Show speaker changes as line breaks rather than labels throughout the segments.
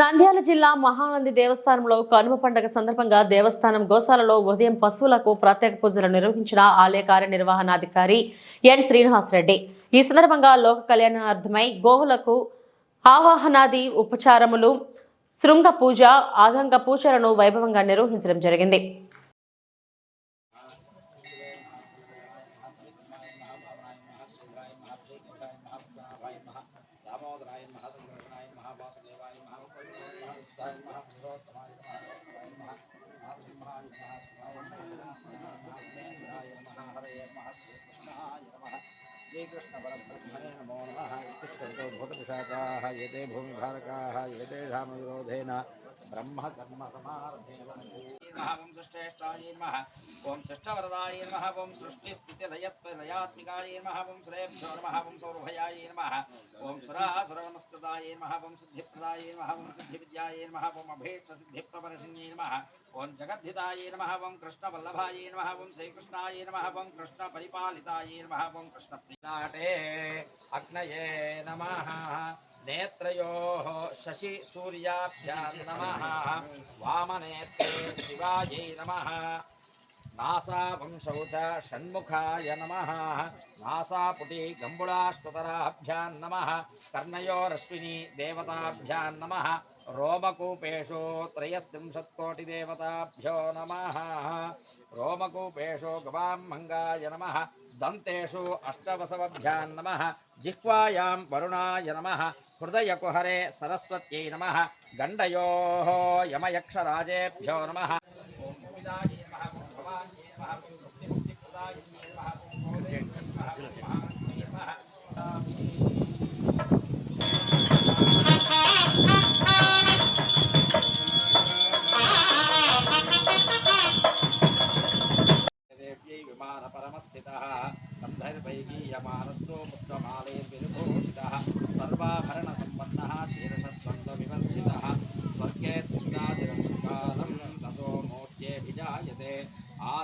నంద్యాల జిల్లా మహానంది దేవస్థానంలో కనుమ పండుగ సందర్భంగా దేవస్థానం గోశాలలో ఉదయం పశువులకు ప్రత్యేక పూజలు నిర్వహించిన ఆలయ కార్యనిర్వహణాధికారి ఎన్ శ్రీనివాస్ రెడ్డి. ఈ సందర్భంగా లోక కళ్యాణార్థమై గోవులకు ఆవాహనాది ఉపచారములు శృంగ పూజ ఆదంగ పూజలను వైభవంగా నిర్వహించడం జరిగింది.
శ్రీకృష్ణ పరబ్రహ్మణే నమో నమః కృష్ణతో భూతపిశాచాः ఏతే భూమిభారకాः ఏతేషాం విరోధేన బ్రహ్మ కర్మ సమారభేన ఓం సృష్టేష్టాయ నమః ఓం సృష్టవరదాయ నమః ఓం సృష్టి స్థితి లయత్వలయాత్మికాయ నమః ఓం శ్రేభ్యో నమః ఓం సౌరభయాయ నమః ఓం సురాసుర నమస్కృతాయ నమః ఓం సిద్ధిప్రదాయ నమః ఓం జగద్ధితాయ నమ ఓం కృష్ణ వల్లభాయ నమ ఓం శ్రీకృష్ణాయ నమ ఓం కృష్ణ పరిపాలితాయ నమ ఓం కృష్ణ ప్రియాటే అగ్నయే నమ నేత్రయో శశి సూర్యాభ్యాం నమ వామనేత్రే శివాయ నమ. నాసావంశౌ చ షణ్ముఖాయ నమః నాసాపుటి గంబుళాష్టతరాభ్యాం నమః కర్ణయోరశ్విని దేవతాభ్యాం నమః రోమకూపేషు త్రయస్త్రింశత్కోటిదేవతాభ్యో నమః రోమకూపేషు గవామంగాయ నమః దంతేషు అష్టవసవభ్యాం నమః జిహ్వాయాం వరుణాయ నమః హృదయకుహరే సరస్వత్యై నమః గండయోः యమయక్షరాజేభ్యో నమః परमस्थितः गन्धर्वैः यमानस्थो पुष्पमाले सर्वाभरणसम्पन्नः क्षीरश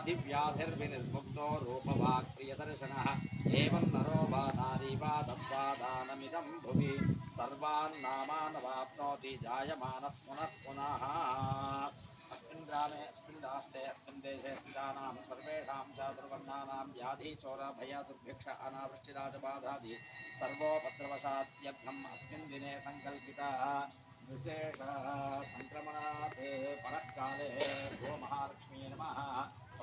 व्याधिर्विनिर्मुग्धो रूपभाक्रियदर्शनः एवं नरो बाधारीवादब्बादानमिदं भुवि। सर्वान्नामानवाप्नोति जायमानः पुनः पुनः। अस्मिन् ग्रामे, अस्मिन् राष्ट्रे, अस्मिन् देशे स्थितानां सर्वेषां च दुर्वर्णानां व्याधिचोरभयदुर्भिक्ष अनावृष्टिराजबाधादि अस्मिन् दिने विशेषः सङ्क्रमणात् परः काले भो महालक्ष्मी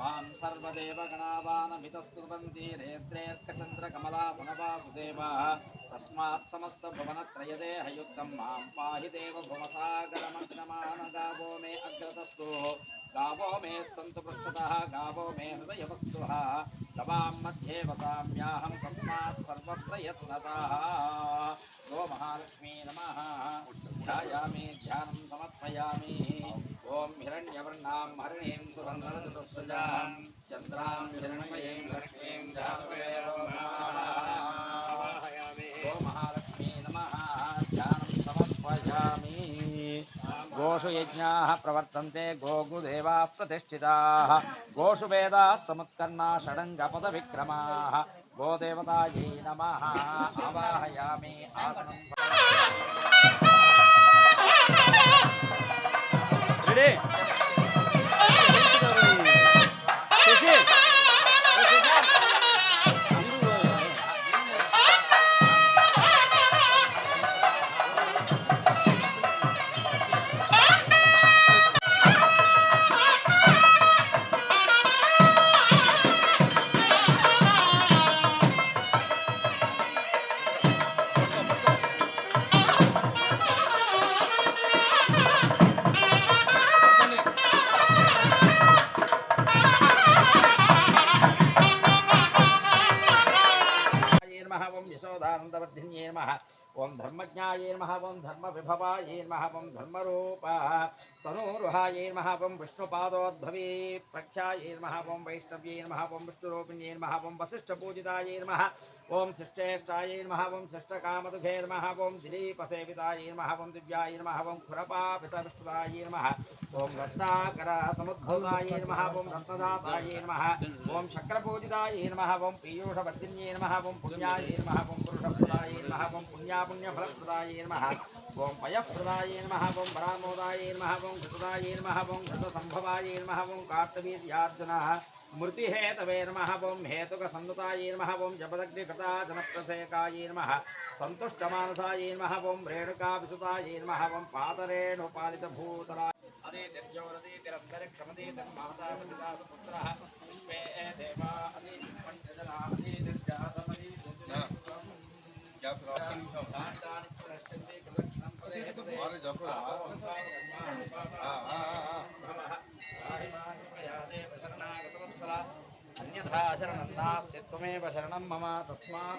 वां सर्वदेवगणावानमितस्तुवन्ति रेत्रेऽर्कचन्द्रकमलासनवासुदेवाः तस्मात् समस्तभुवनत्रयदेहयुक्तं मां पाहि देव भुवसागरमग्नमानगावो मे अग्रतस्तु गावो मे सन्तु पृष्ठतः गावो मे हृदयवस्तुः गवां मध्ये वसाम्याहं तस्मात् सर्वत्र यत्नतः गो महालक्ष्मी नमः ध्यायामि ध्यानं समर्पयामि ॐ हिरण्यवर्णां हरिणीं सुवर्णरजतस्रजां चन्द्रां हिरण्मयीं लक्ष्मीं जातवेदो गो महालक्ष्मी नमः ध्यानं समर्पयामि गोषु यज्ञाः प्रवर्तन्ते गोगुदेवाः प्रतिष्ठिताः गोषु वेदाः समुत्कर्णा षडङ्गपदविक्रमाः गोदेवतायै नमः आवाहयामि आसनं Ready? నమః ఓం యశోదానందవర్ధిన్యే ओम धर्मज्ञाये नमः ओम धर्म विभवाये नमः ओम धर्मरूपा तनोरुहाये नमः ओम विष्णुपादोद्भवे प्रख्याये नमः ओम वैष्णव्ये नमः ओम विष्णुरूपिण्ये नमः ओम वसिष्ठपूजिताये नमः ओम शिष्टेष्टाये नमः ओम शिष्टकामदुघे नमः ओम दिलीपसेविताये नमः ओम दिव्याये नमः ओम खुरपापितविष्टुताये नमः ओम रत्नाकरसमुद्भवाये नमः ओम रत्नदाताये नमः ओम शक्रपूजिताये नमः ओम पीयूषवर्धिन्ये नमः ओम पुण्याये नमः ओम पुरुषप्रदाये नमः ओम पुण्या पुण्यफलप्रदाये नमः। ॐ पयःप्रदाये नमः ॐ परामोदाये नमः ॐ घृतदाये नमः कार्तवीर्यार्जुनः। मृतिहेतवे नमः ॐ हेतुकसन्नुताये नमः ॐ जपदग्निकृता जनप्रसेकाये नमः। सन्तुष्टमानसाये नमः ॐ रेणुकाविसुताये नमः
ॐ पातरेणुपालितभूतला अदे दिव्योरदे तिरन्तरिक्षमदे
तन्माता सविता देवा अदे पञ्चजना
अदे निर्जातमदे हाँ।
అన్యథా శరణం నాస్తి త్వమేవ శరణం మమ తస్మాత్